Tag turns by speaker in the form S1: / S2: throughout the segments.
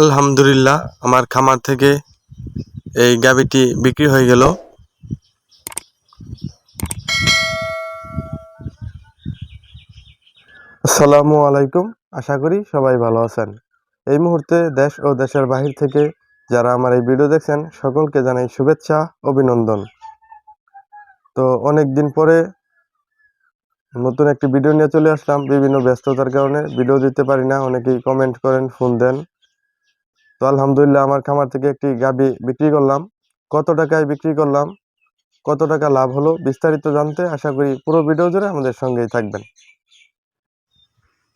S1: আলহামদুলিল্লাহ, আমার খামার থেকে এই গাবিটি বিক্রি হয়ে গেল। আসসালামু আলাইকুম, আশা করি সবাই ভালো আছেন। এই মুহূর্তে দেশ ও দেশের বাহির থেকে যারা আমার এই ভিডিও দেখছেন, সকলকে জানাই শুভেচ্ছা, অভিনন্দন। তো অনেক দিন পরে নতুন একটি ভিডিও নিয়ে চলে আসলাম। বিভিন্ন ব্যস্ততার কারণে ভিডিও দিতে পারি না, অনেকেই কমেন্ট করেন ফোন দেন। তো আলহামদুলিল্লাহ আমার খামার থেকে একটি গাবি বিক্রি করলাম। কত টাকায় বিক্রি করলাম? কত টাকা লাভ হলো? বিস্তারিত জানতে আশা করি পুরো ভিডিও জুড়ে আমাদের সঙ্গেই থাকবেন।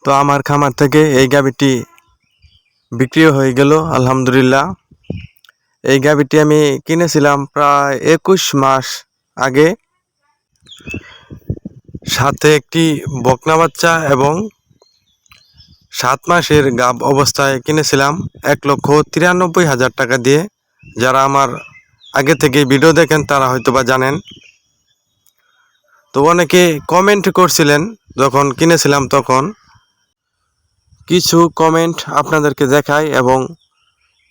S1: তো আমার খামার থেকে এই গাবিটি বিক্রি হয়ে গেল, আলহামদুলিল্লাহ। এই গাবিটি আমি কিনেছিলাম প্রায় একুশ মাস আগে। সাথে একটি বকনা বাচ্চা এবং সাত মাসের গাব অবস্থায় কিনেছিলাম এক লক্ষ তিরানব্বই হাজার টাকা দিয়ে। যারা আমার আগে থেকে ভিডিও দেখেন, তারা হয়তো বা জানেন। তো অনেকে কমেন্ট করছিলেন যখন কিনেছিলাম তখন। কিছু কমেন্ট আপনাদেরকে দেখাই এবং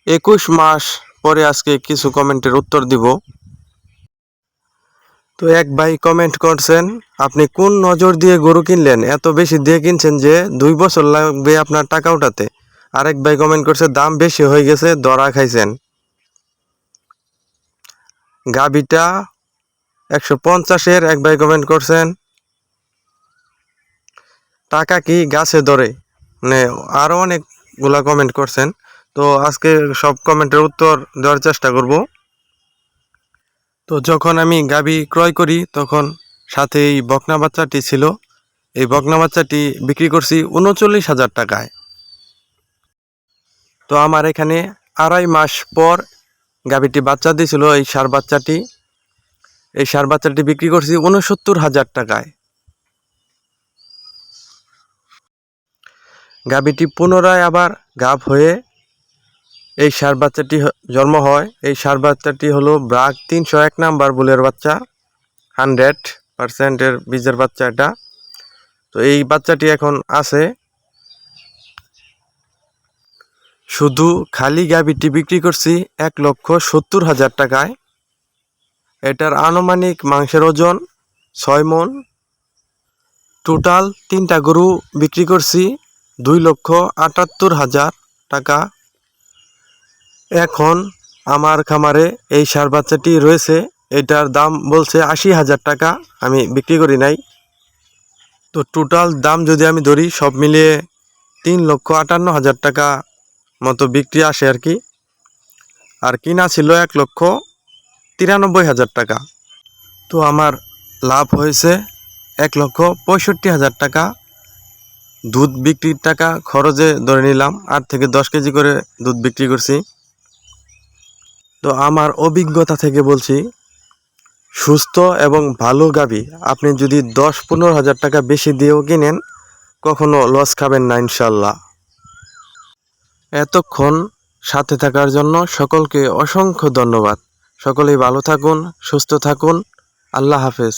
S1: একুশ মাস পরে আজকে কিছু কমেন্টের উত্তর দিব। তো এক ভাই কমেন্ট করছেন, আপনি কোন নজর দিয়ে গরু কিনলেন? এত বেশি দিয়ে কিনছেন যে দুই বছর লাগবে আপনার টাকা উঠাতে। আরেক ভাই কমেন্ট করছে, দাম বেশি হয়ে গেছে, দরা খাইছেন। গাবিটা একশো পঞ্চাশের এক ভাই কমেন্ট করছেন, টাকা কি গাছে ধরে? মানে আরও অনেকগুলা কমেন্ট করছেন। তো আজকে সব কমেন্টের উত্তর দেওয়ার চেষ্টা করব। তো যখন আমি গাবি ক্রয় করি, তখন সাথে এই বকনা বাচ্চাটি ছিল। এই বকনা বাচ্চাটি বিক্রি করছি উনচল্লিশ হাজার টাকায়। তো আমার এখানে আড়াই মাস পর গাবিটি বাচ্চা দিয়েছিল এই সার বাচ্চাটি। এই সার বাচ্চাটি বিক্রি করছি উনসত্তর হাজার টাকায়। গাবিটি পুনরায় আবার গাভ হয়ে এই সার বাচ্চাটি জন্ম হয়। এই সার বাচ্চাটি হলো ব্রাক তিনশো এক নাম্বার বুলের বাচ্চা, হান্ড্রেড পার্সেন্টের বীজের বাচ্চা এটা। তো এই বাচ্চাটি এখন আছে। শুধু খালি গাবিটি বিক্রি করছি এক লক্ষ সত্তর হাজার টাকায়। এটার আনুমানিক মাংসের ওজন ছয় মন। টোটাল তিনটা গরু বিক্রি করছি দুই লক্ষ আটাত্তর হাজার টাকা। এখন আমার খামারে এই সার বাচ্চাটি রয়েছে। এটার দাম বলছে আশি হাজার টাকা, আমি বিক্রি করি নাই। তো টোটাল দাম যদি আমি ধরি, সব মিলিয়ে তিন লক্ষ আটান্ন হাজার টাকা মতো বিক্রি আসে আর কি। আর কিনা ছিল এক লক্ষ তিরানব্বই হাজার টাকা। তো আমার লাভ হয়েছে এক লক্ষ পঁয়ষট্টি হাজার টাকা। দুধ বিক্রির টাকা খরচে ধরে নিলাম, আট থেকে দশ কেজি করে দুধ বিক্রি করছি। তো আমার অভিজ্ঞতা থেকে বলছি, সুস্থ এবং ভালো গাবি আপনি যদি দশ পনেরো হাজার টাকা বেশি দিয়েও কিনেন, কখনো লস খাবেন না ইনশাল্লাহ এতক্ষণ সাথে থাকার জন্য সকলকে অসংখ্য ধন্যবাদ। সকলেই ভালো থাকুন, সুস্থ থাকুন। আল্লাহ হাফেজ।